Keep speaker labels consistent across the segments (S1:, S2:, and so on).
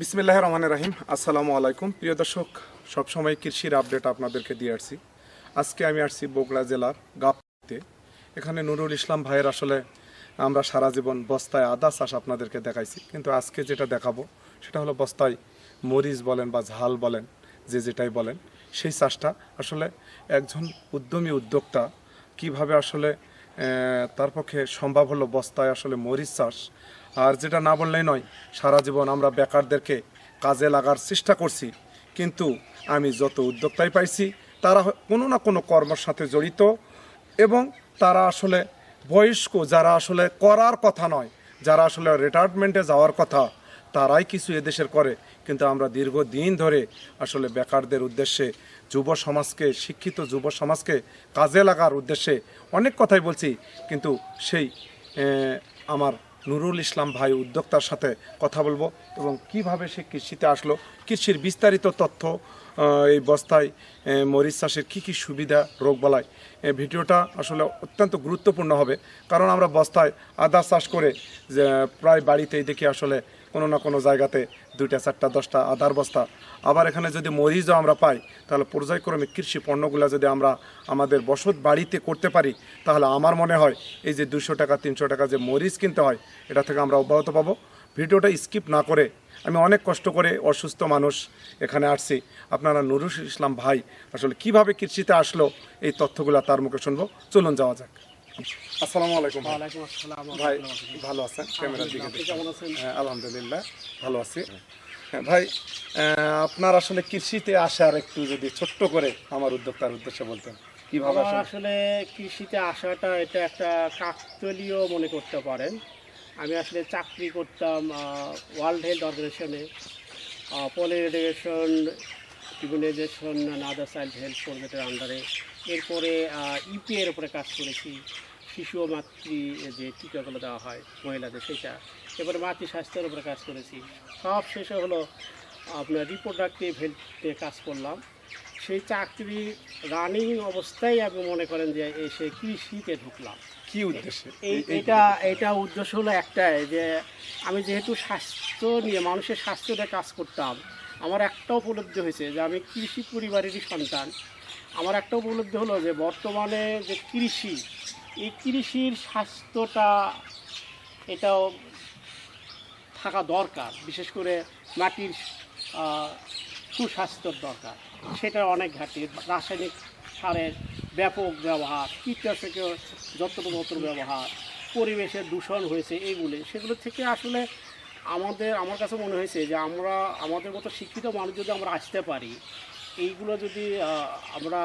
S1: বিসমিল্লাহ রহমান রাহিম। আসসালামু আলাইকুম। প্রিয় দর্শক, সবসময় কৃষির আপডেট আপনাদেরকে দিয়ে আসছি। আজকে আমি আসছি বগুড়া জেলার গাপতে এখানে নুরুল ইসলাম ভাইয়ের আসলে আমরা সারা জীবন বস্তায় আদা চাষ আপনাদেরকে দেখাইছি। কিন্তু আজকে যেটা দেখাবো, সেটা হলো বস্তায় মরিচ বলেন বা ঝাল বলেন, যে যেটাই বলেন, সেই চাষটা আসলে একজন উদ্যমী উদ্যোক্তা কীভাবে আসলে তার পক্ষে সম্ভব হলো বস্তায় আসলে মরিচ চাষ। আর যেটা না বললেই নয়, সারা জীবন আমরা বেকারদেরকে কাজে লাগার চেষ্টা করছি। কিন্তু আমি যত উদ্যোক্তাই পাইছি, তারা কোনো না কোনো কর্মের সাথে জড়িত এবং তারা আসলে বয়স্ক, যারা আসলে করার কথা নয়, যারা আসলে রিটায়ারমেন্টে যাওয়ার কথা তারাই কিছু এদেশের করে। কিন্তু আমরা দীর্ঘদিন ধরে আসলে বেকারদের উদ্দেশ্যে, যুব সমাজকে, শিক্ষিত যুব সমাজকে কাজে লাগার উদ্দেশ্যে অনেক কথাই বলছি। কিন্তু সেই আমার নুরুল ইসলাম ভাই উদ্যোক্তার সাথে কথা বলব এবং কীভাবে সে কৃষিতে আসলো, কৃষির বিস্তারিত তথ্য এই বস্তায় মরিচ চাষের কী কী সুবিধা রোগবালাই এই ভিডিওটা আসলে অত্যন্ত গুরুত্বপূর্ণ হবে। কারণ আমরা বস্তায় আদা চাষ করে প্রায় বাড়িতেই দেখি আসলে কোনো না কোনো জায়গাতে দুইটা, চারটা, দশটা আদার বস্তা। আবার এখানে যদি মরিচও আমরা পাই, তাহলে পর্যায়ক্রমে কৃষি পণ্যগুলো যদি আমরা আমাদের বসত বাড়িতে করতে পারি, তাহলে আমার মনে হয় এই যে দুশো টাকা, তিনশো টাকা যে মরিচ কিনতে হয়, এটা থেকে আমরা অব্যাহত পাবো। ভিডিওটা স্কিপ না করে আমি অনেক কষ্ট করে অসুস্থ মানুষ এখানে আসছি। আপনারা নুরুল ইসলাম ভাই আসলে কীভাবে কৃষিতে আসলো, এই তথ্যগুলো তার মুখে শুনব। চলুন যাওয়া যাক। আসসালামু আলাইকুম ভাই।
S2: ওয়ালাইকুম আসসালাম
S1: ভাই ভালো আছেন? ক্যামেরার দিকে
S2: কেমন আছেন?
S1: হ্যাঁ, আলহামদুলিল্লাহ ভালো আছি। হ্যাঁ, ভাই আপনার আসলে কৃষিতে আসার একটু যদি ছোট্ট করে আমার উদ্যোক্তার উদ্দেশ্যে বলতেন কীভাবে আসলে?
S2: কৃষিতে আসাটা এটা একটা কাকতলীয় মনে করতে পারেন। আমি আসলে চাকরি করতাম ওয়ার্ল্ড হেলথ অর্গানাইজেশনে পলিডেশন ইমিউনাইজেশন আদার চাইল্ড হেলথ প্রজেক্টের আন্ডারে এরপরে ইউপি এর উপরে কাজ করেছি। শিশু ও মাতৃ যে টিকাগুলো দেওয়া হয় মহিলাদের সেটা এরপরে মাতৃ স্বাস্থ্যের উপরে কাজ করেছি। সব শেষে হলো আপনার রিপ্রোডাক্টিভ হেলথে কাজ করলাম। সেই চাকরি রানিং অবস্থায় আপনি মনে করেন যে এসে কৃষিতে ঢুকলাম।
S1: কি উদ্দেশ্যে?
S2: এটা এটা উদ্দেশ্য হলো একটাই যে আমি যেহেতু স্বাস্থ্য নিয়ে মানুষের স্বাস্থ্য নিয়ে কাজ করতাম আমার একটা উপলব্ধি হয়েছে যে আমি কৃষি পরিবারেরই সন্তান। আমার একটা উপলব্ধি হলো যে বর্তমানে যে কৃষি এই কৃষির স্বাস্থ্যটা এটাও থাকা দরকার, বিশেষ করে মাটির সুস্বাস্থ্যর দরকার। সেটা অনেক ঘাটতি, রাসায়নিক সারের ব্যাপক ব্যবহার, কীটনাশকের যত্র ব্যবহার, পরিবেশের দূষণ হয়েছে এইগুলি, সেগুলো থেকে আসলে আমাদের, আমার কাছে মনে হয়েছে যে আমরা, আমাদের মতো শিক্ষিত মানুষ যদি আমরা আসতে পারি, এইগুলো যদি আমরা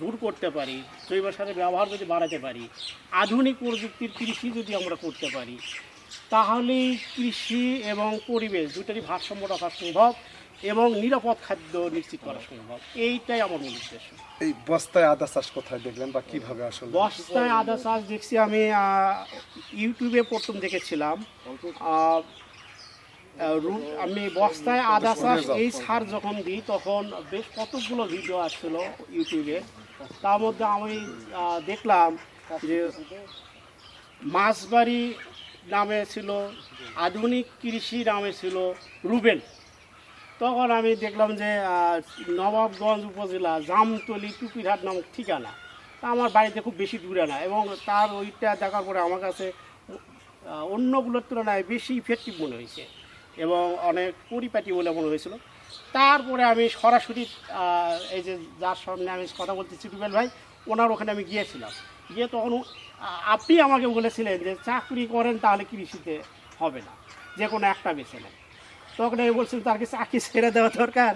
S2: দূর করতে পারি জৈব সারের ব্যবহার যদি বাড়াতে পারি আধুনিক প্রযুক্তির কৃষি যদি আমরা করতে পারি তাহলেই কৃষি এবং পরিবেশ দুটারই ভারসাম্য রাখা সম্ভব এবং নিরাপদ খাদ্য নিশ্চিত করা সম্ভব। এইটাই আমার মূল উদ্দেশ্য।
S1: এই বস্তায় আদা চাষ কোথায় দেখলেন বা কীভাবে আসলে?
S2: বস্তায় আদা চাষ দেখছি আমি ইউটিউবে প্রথম দেখেছিলাম। আমি বস্তায় আদা চাষ এই সার যখন দিই তখন বেশ কতগুলো ভিডিও আসছিল ইউটিউবে। তার মধ্যে আমি দেখলাম যে মাছবাড়ি নামে ছিল, আধুনিক কৃষি নামে ছিল রুবেল। তখন আমি দেখলাম যে নবাবগঞ্জ উপজেলা জামতলি টুপিরহাট নামক ঠিকানা। তা আমার বাড়িতে খুব বেশি দূরে না এবং তার ওইটা দেখার পরে আমার কাছে অন্যগুলোর তুলনায় বেশি ইফেক্টিভ মনে হয়েছে এবং অনেক পরিপাটি বলে মনে হয়েছিল। তারপরে আমি সরাসরি এই যে যার সামনে আমি কথা বলতেছি রুবেল ভাই, ওনার ওখানে আমি গিয়েছিলাম। গিয়ে তখন আপনি আমাকে বলেছিলেন যে চাকরি করেন তাহলে কৃষিতে হবে না, যে কোনো একটা বেছে নেন। তখন আমি বলছিলাম তার কি চাকরি ছেড়ে দেওয়া দরকার?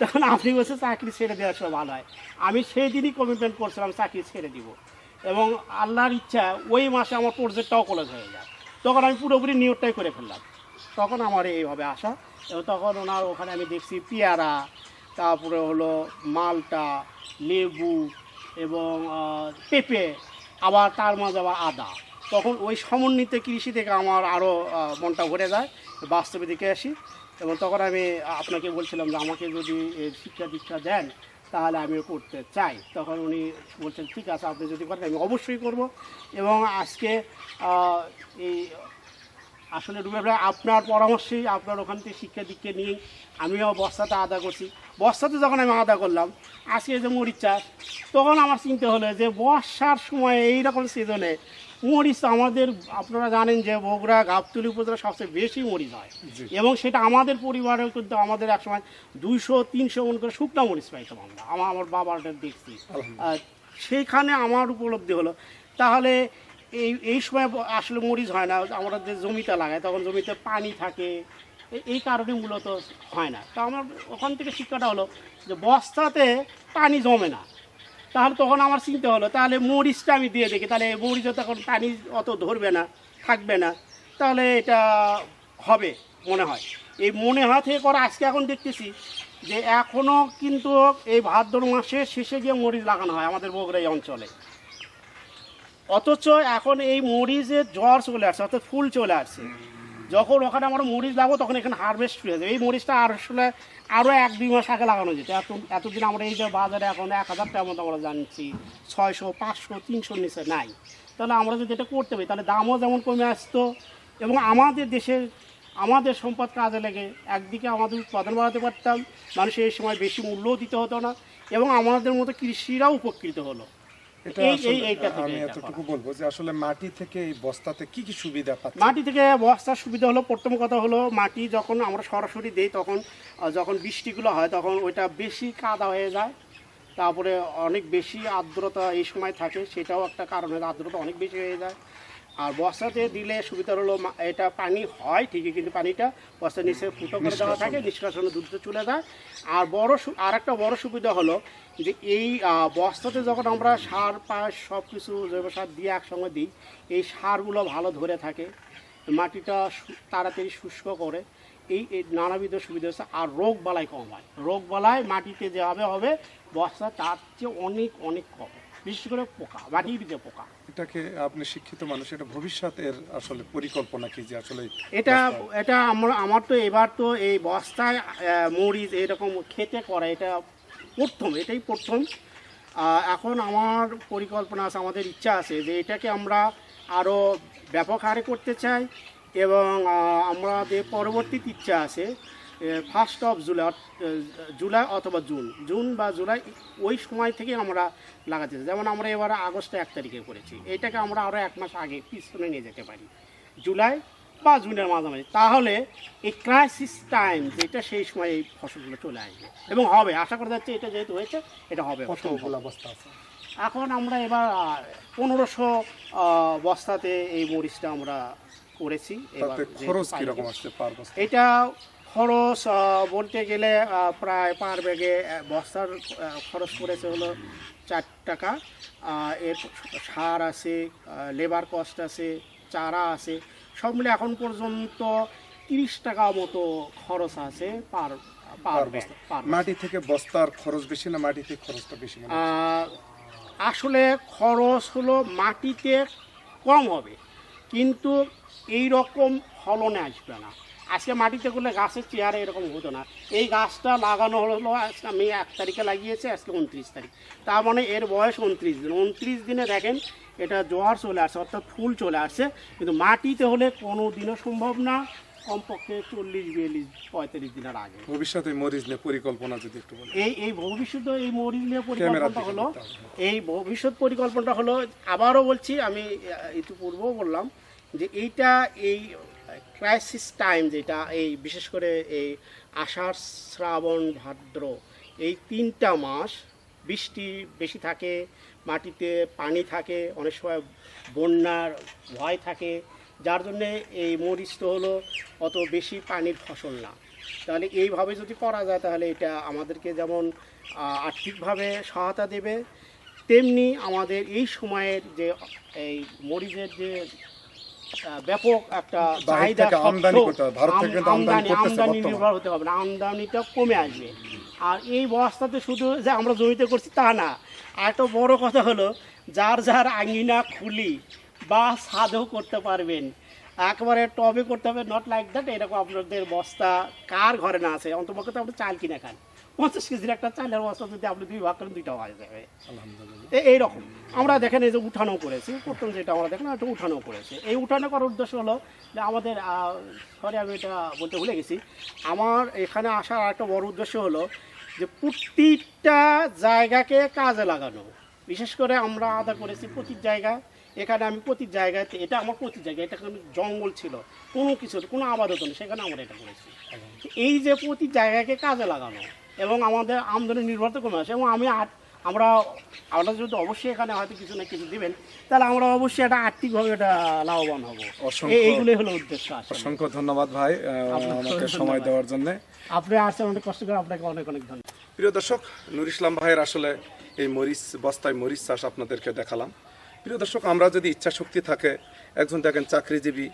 S2: তখন আপনি বলছেন, চাকরি ছেড়ে দেওয়া সব ভালো হয়। আমি সেই দিনই কমিটমেন্ট করছিলাম, চাকরি ছেড়ে দিব। এবং আল্লাহর ইচ্ছা, ওই মাসে আমার প্রজেক্টটাও কলেজ হয়ে যায়। তখন আমি পুরোপুরি নিয়োগটাই করে ফেললাম। তখন আমার এইভাবে আসা তখন ওনার ওখানে আমি দেখছি পেয়ারা, তারপরে হলো মালটা, লেবু এবং পেঁপে, আবার তার মাঝে আবার আদা। তখন ওই সমন্বিত কৃষি থেকে আমার আরও মনটা ভরে যায়, বাস্তবে দিকে আসি। এবং তখন আমি আপনাকে বলছিলাম যে আমাকে যদি শিক্ষা দীক্ষা দেন, তাহলে আমিও করতে চাই। তখন উনি বলছেন, ঠিক আছে, আপনি যদি করেন, আমি অবশ্যই করব। এবং আজকে এই আসলে রুবেল ভাই আপনার পরামর্শেই আপনার ওখান থেকে শিক্ষা দীক্ষা নিয়ে আমিও বস্তাতে আদা করছি। বস্তাতে যখন আমি আদা করলাম আজকে যে মরিচ চাষ তখন আমার চিন্তা হলো যে বর্ষার সময় এইরকম সিজনে মরিচ আমাদের আপনারা জানেন যে বগুড়া গাবতলি উপজেলা সবচেয়ে বেশি মরিচ হয়। এবং সেটা আমাদের পরিবারেও কিন্তু আমাদের একসময় দুইশো তিনশো মন করে শুকনা মরিচ পাইতাম আমরা। আমার আমার বাবারটা দেখছি। সেইখানে আমার উপলব্ধি হলো। তাহলে এই এই সময় আসলে মরিচ হয় না আমরা যে জমিটা লাগাই তখন জমিতে পানি থাকে। এই কারণে মূলত হয় না। তা আমার ওখান থেকে শিক্ষাটা হলো যে বস্তাতে পানি জমে না। তাহলে তখন আমার চিন্তা হলো, তাহলে মরিচটা আমি দিয়ে দেখি। তাহলে মরিচও তখন পানি অত ধরবে না, থাকবে না। তাহলে এটা হবে, মনে হয়। এই মনে হয় থেকে করা আজকে এখন দেখতেছি যে এখনও কিন্তু এই ভাদ্র মাসের শেষে গিয়ে মরিচ লাগানো হয় আমাদের বগুড়া এই অঞ্চলে। অথচ এখন এই মরিচের জ্বর চলে আসছে, অর্থাৎ ফুল চলে আসছে। যখন ওখানে আমরা মরিচ লাগাবো, তখন এখানে হারভেস্ট হয়ে যাবে। এই মরিচটা আর আসলে আরও এক, দুই মাস আগে লাগানো যেত এত, এতদিন আমরা এই যে বাজারে এখন এক হাজার টাকার মতো আমরা জানছি। ছয়শো, পাঁচশো তিনশোর নিচে নাই। তাহলে আমরা যদি এটা করতে পারি, তাহলে দামও যেমন কমে আসতো এবং আমাদের দেশের আমাদের সম্পদ কাজে লেগে একদিকে আমাদের উৎপাদন বাড়াতে পারতাম, মানুষের এই সময় বেশি মূল্যও দিতে হতো না এবং আমাদের মতো কৃষিরাও উপকৃত হলো।
S1: এটা
S2: থেকে
S1: আমি এতটুকু বলব। যে আসলে মাটি থেকে এই বস্তাতে কি কি সুবিধা পাচ্ছি?
S2: মাটি থেকে বস্তার সুবিধা হলো প্রথম কথা হলো মাটি যখন আমরা সরাসরি দিই তখন যখন বৃষ্টিগুলো হয় তখন ওইটা বেশি কাদা হয়ে যায়। তারপরে অনেক বেশি আর্দ্রতা এই সময় থাকে সেটাও একটা কারণ হয়, আর্দ্রতা অনেক বেশি হয়ে যায়। আর বস্তাতে দিলে সুবিধা হলো মা- এটা পানি হয় ঠিকই কিন্তু পানিটা বস্তার নিচে ফুটো করে দেওয়া থাকে নিষ্কাশনে দ্রুত চলে যায় আর বড় আর একটা বড় সুবিধা হলো যে এই বস্তাতে যখন আমরা সার পাশ সব কিছু জৈব সার দিয়ে একসঙ্গে দিই এই সারগুলো ভালো ধরে থাকে মাটিটা তাড়াতাড়ি শুষ্ক করে এই নানাবিধ সুবিধা হচ্ছে আর রোগ বালাই কম হয়। রোগ বালাই মাটিতে যেভাবে হবে হবে বস্তা তার চেয়ে অনেক অনেক কম। বিশেষ করে পোকা মাটির যে পোকা।
S1: এটাকে আপনি শিক্ষিত মানুষ এটা ভবিষ্যতের আসলে পরিকল্পনা কি যে আসলে
S2: এটা এটা আমরা আমার তো এবার তো এই বস্তায় মরিচ এরকম খেতে করা এটা প্রথম এটাই প্রথম। এখন আমার পরিকল্পনা আছে আমাদের ইচ্ছা আছে যে এটাকে আমরা আরও ব্যাপক হারে করতে চাই এবং আমাদের পরবর্তীতে ইচ্ছা আছে ফার্স্ট অফ জুলাই জুলাই অথবা জুন জুন বা জুলাই ওই সময় থেকে আমরা লাগাতে যেমন আমরা এবার আগস্ট এক তারিখে করেছি এটাকে আমরা আরও এক মাস আগে পিছনে নিয়ে যেতে পারি জুলাই বা জুনের মাঝামাঝি। তাহলে এই ক্রাইসিস টাইম যেটা সেই সময় এই ফসলগুলো চলে আসবে। এবং হবে আশা করা যাচ্ছে এটা যেহেতু হয়েছে এটা হবে
S1: বস্তা আছে?
S2: এখন আমরা এবার পনেরোশো বস্তাতে এই মরিচটা আমরা করেছি এবার
S1: খরচ
S2: পাইনি।
S1: আসছে
S2: এটা খরচ বলতে গেলে প্রায় পার ব্যাগে বস্তার খরচ পড়েছে হলো চার টাকা। এর সার আছে লেবার কস্ট আছে চারা আছে সব মিলে এখন পর্যন্ত তিরিশ টাকা মতো খরচ আছে পার
S1: বস্তা মাটি থেকে বস্তার খরচ বেশি না মাটি থেকে খরচটা বেশি
S2: আসলে খরচ হলো মাটিতে কম হবে কিন্তু এই রকম ফলনে আসবে না। আজকে মাটিতে করলে গাছের চেহারা এরকম হতো না। এই গাছটা লাগানো হলো আজকে আমি এক তারিখে লাগিয়েছি আজকে উনত্রিশ তারিখ। তার মানে এর বয়স উনত্রিশ দিন। উনত্রিশ দিনে দেখেন এটা জোয়ার চলে আসছে অর্থাৎ ফুল চলে আসছে। কিন্তু মাটিতে হলে কোনো দিনও সম্ভব না। কমপক্ষে চল্লিশ বিয়াল্লিশ পঁয়তাল্লিশ দিনের আগে।
S1: ভবিষ্যতে মরিচ নিয়ে পরিকল্পনা যদি একটু
S2: এই এই ভবিষ্যতে এই মরিচ নিয়ে
S1: ক্যামেরার
S2: পরিকল্পনাটা হলো এই ভবিষ্যৎ পরিকল্পনাটা হলো আবারও বলছি আমি ইতিপূর্বেও বললাম যে এইটা এই ক্রাইসিস টাইম যেটা এই বিশেষ করে এই আষাঢ় শ্রাবণ ভাদ্র, এই তিনটা মাস বৃষ্টি বেশি থাকে, মাটিতে পানি থাকে, অনেক সময় বন্যার ভয় থাকে, যার জন্যে এই মরিচ তো হলো অত বেশি পানির ফসল না। তাহলে এইভাবে যদি করা যায়, তাহলে এটা আমাদেরকে যেমন আর্থিকভাবে সহায়তা দেবে, তেমনি আমাদের এই সময়ের যে, এই মরিচের যে ব্যাপক একটা চাহিদা
S1: আমদানি করতে হবে। ভারত থেকে আমদানি
S2: আমদানি নির্ভর হতে হবে না আমদানিটা কমে আসবে। আর এই বস্তাতে শুধু যে আমরা জমিতে করছি তা না আর একটা বড় কথা হলো যার যার আঙ্গিনা খুলি বা সাধও করতে পারবেন একবারে টবে করতে হবে নট লাইক দ্যাট এরকম আপনাদের বস্তা কার ঘরে না আছে? অন্তপক্ষে তো আপনি চাল কিনে খান। পঞ্চাশ কেজির একটা চালের বস্তা যদি আপনি দুই ভাগ করেন দুইটা হয়ে যাবে।
S1: আলহামদুলিল্লাহ।
S2: এইরকম। আমরা দেখেন এই যে উঠানো করেছি প্রথম যেটা আমরা দেখেন একটা উঠানো করেছি। এই উঠানো করার উদ্দেশ্য হলো যে আমাদের সরি আমি এটা বলতে ভুলে গেছি। আমার এখানে আসার একটা বড় উদ্দেশ্য হলো যে প্রতিটা জায়গাকে কাজে লাগানো। বিশেষ করে আমরা আদা করেছি প্রতি জায়গায় এখানে আমি প্রতি জায়গাতে এটা আমার প্রতি জায়গায় এটা কোনো জঙ্গল ছিল কোনো কিছু কোনো আবাদ হতো না সেখানে আমরা এটা করেছি। এই যে প্রতি জায়গাকে কাজে লাগানো এবং আমাদের আমদানি নির্ভরতা কমে আসে। এবং আমি আট আমরা আমরা যদি অবশ্যই এখানে হয়তো কিছু না কিছু দিবেন তাহলে আমরা অবশ্যই এটা আর্থিকভাবে এটা লাভবান হব। এইগুলোই হলো উদ্দেশ্য
S1: অসংখ্য ধন্যবাদ ভাই
S2: আপনাকে
S1: আমাকে সময় দেওয়ার জন্য।
S2: আপনি আসছেন অনেক কষ্ট করে আপনাকে অনেক অনেক ধন্যবাদ।
S1: প্রিয় দর্শক নুর ইসলাম ভাইয়ের আসলে এই মরিচ বস্তায় মরিচ চাষ আপনাদেরকে দেখালাম। প্রিয় দর্শক আমরা যদি ইচ্ছা শক্তি থাকে একজন দেখেন চাকরিজীবী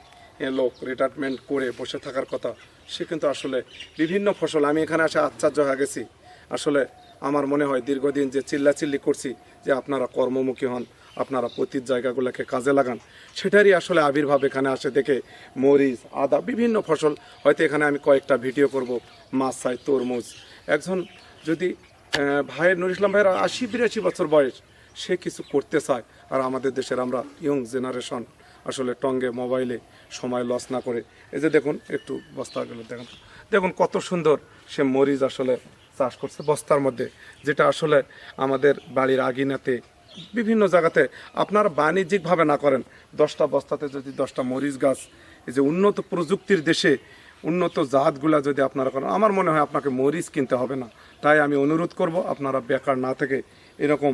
S1: লোক রিটায়ারমেন্ট করে বসে থাকার কথা, সে কিন্তু আসলে বিভিন্ন ফসল, আমি এখানে আসে আশ্চর্য হয়ে গেছি। আসলে আমার মনে হয় দীর্ঘদিন যে চিল্লাচিল্লি করছি, যে আপনারা কর্মমুখী হন, আপনারা প্রতি জায়গাগুলোকে কাজে লাগান, সেটারই আসলে আবির্ভাব এখানে আসে দেখে মরিচ, আদা, বিভিন্ন ফসল। হয়তো এখানে আমি কয়েকটা ভিডিও করব, মাছ চাই, তরমুজ। একজন যদি ভাইয়ের নুর ইসলাম ভাইয়ের আশি বিরাশি বছর বয়স, সে কিছু করতে চায়। আর আমাদের দেশের আমরা ইয়ং জেনারেশন আসলে টঙ্গে মোবাইলে সময় লস না করে। এই যে দেখুন, একটু বস্তাগুলো দেখুন। দেখুন কত সুন্দর সে মরিচ আসলে চাষ করছে বস্তার মধ্যে, যেটা আসলে আমাদের বাড়ির আগিনাতে বিভিন্ন জায়গাতে আপনারা বাণিজ্যিকভাবে না করেন, দশটা বস্তাতে যদি দশটা মরিচ গাছ, এই যে উন্নত প্রযুক্তির দেশে উন্নত জাতগুলা যদি আপনারা করেন, আমার মনে হয় আপনাকে মরিচ কিনতে হবে না। তাই আমি অনুরোধ করব আপনারা বেকার না থেকে এরকম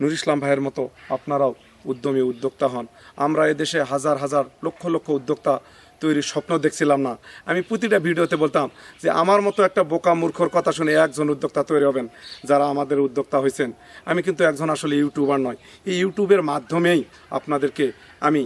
S1: নুর ইসলাম ভাইয়ের মতো আপনারাও উদ্যমী উদ্যোক্তা হন। আমরা এদেশে হাজার হাজার লক্ষ লক্ষ উদ্যোক্তা তৈরির স্বপ্ন দেখছিলাম না। আমি প্রতিটা ভিডিওতে বলতাম যে আমার মতো একটা বোকা মূর্খর কথা শুনে একজন উদ্যোক্তা তৈরি হবেন, যারা আমাদের উদ্যোক্তা হয়েছেন। আমি কিন্তু একজন আসলে ইউটিউবার নয়। এই ইউটিউবের মাধ্যমেই আপনাদেরকে আমি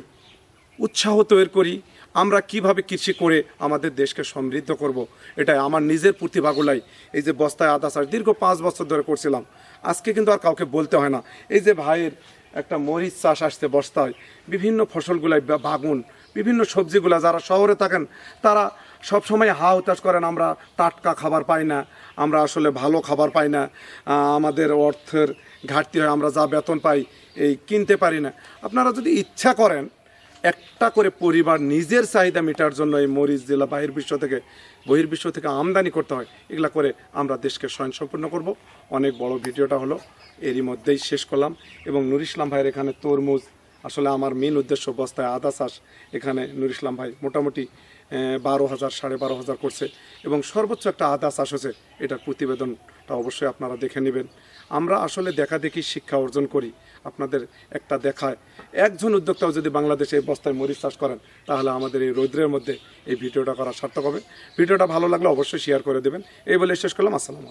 S1: উৎসাহ তৈরি করি। আমরা কীভাবে কৃষি করে আমাদের দেশকে সমৃদ্ধ করব, এটাই আমার নিজের প্রতিভাগুলাই। এই যে বস্তায় আদা চাষ দীর্ঘ পাঁচ বছর ধরে করছিলাম। আজকে কিন্তু আর কাউকে বলতে হয় না। এই যে ভাইয়ের একটা মরিচ চাষ আসতে বস্তায় বিভিন্ন ফসলগুলাই বাগুন, বিভিন্ন সবজিগুলা যারা শহরে থাকেন, তারা সবসময় হা হতাশ করেন, আমরা টাটকা খাবার পাই না, আমরা আসলে ভালো খাবার পাই না আমাদের অর্থের ঘাটতি হয়, আমরা যা বেতন পাই, এই কিনতে পারি না। আপনারা যদি ইচ্ছা করেন একটা করে পরিবার নিজের চাহিদা মেটার জন্য এই মরিচ জেলা বাহির বিশ্ব থেকে বহির্বিশ্ব থেকে আমদানি করতে হয়, এগুলা করে আমরা দেশকে স্বয়ংসম্পূর্ণ করব। অনেক বড় ভিডিওটা হলো, এরই মধ্যেই শেষ করলাম। এবং নুর ইসলাম ভাইয়ের এখানে তরমুজ, আসলে আমার মেন উদ্দেশ্য বস্তায় আদা চাষ। এখানে নুর ইসলাম ভাই মোটামুটি বারো হাজার, সাড়ে বারো হাজার করছে। এবং সর্বোচ্চ একটা আদা চাষ এটার প্রতিবেদনটা অবশ্যই আপনারা দেখে নেবেন। আমরা আসলে দেখা দেখি শিক্ষা অর্জন করি, আপনাদের একটা দেখায়। একজন উদ্যোক্তাও যদি বাংলাদেশে এই বস্তায় মরিচ চাষ করেন, তাহলে আমাদের এই রৌদ্রের মধ্যে এই ভিডিওটা করা সার্থক হবে। ভিডিওটা ভালো লাগলে অবশ্যই শেয়ার করে দেবেন। এই বলে শেষ করলাম, আসসালাম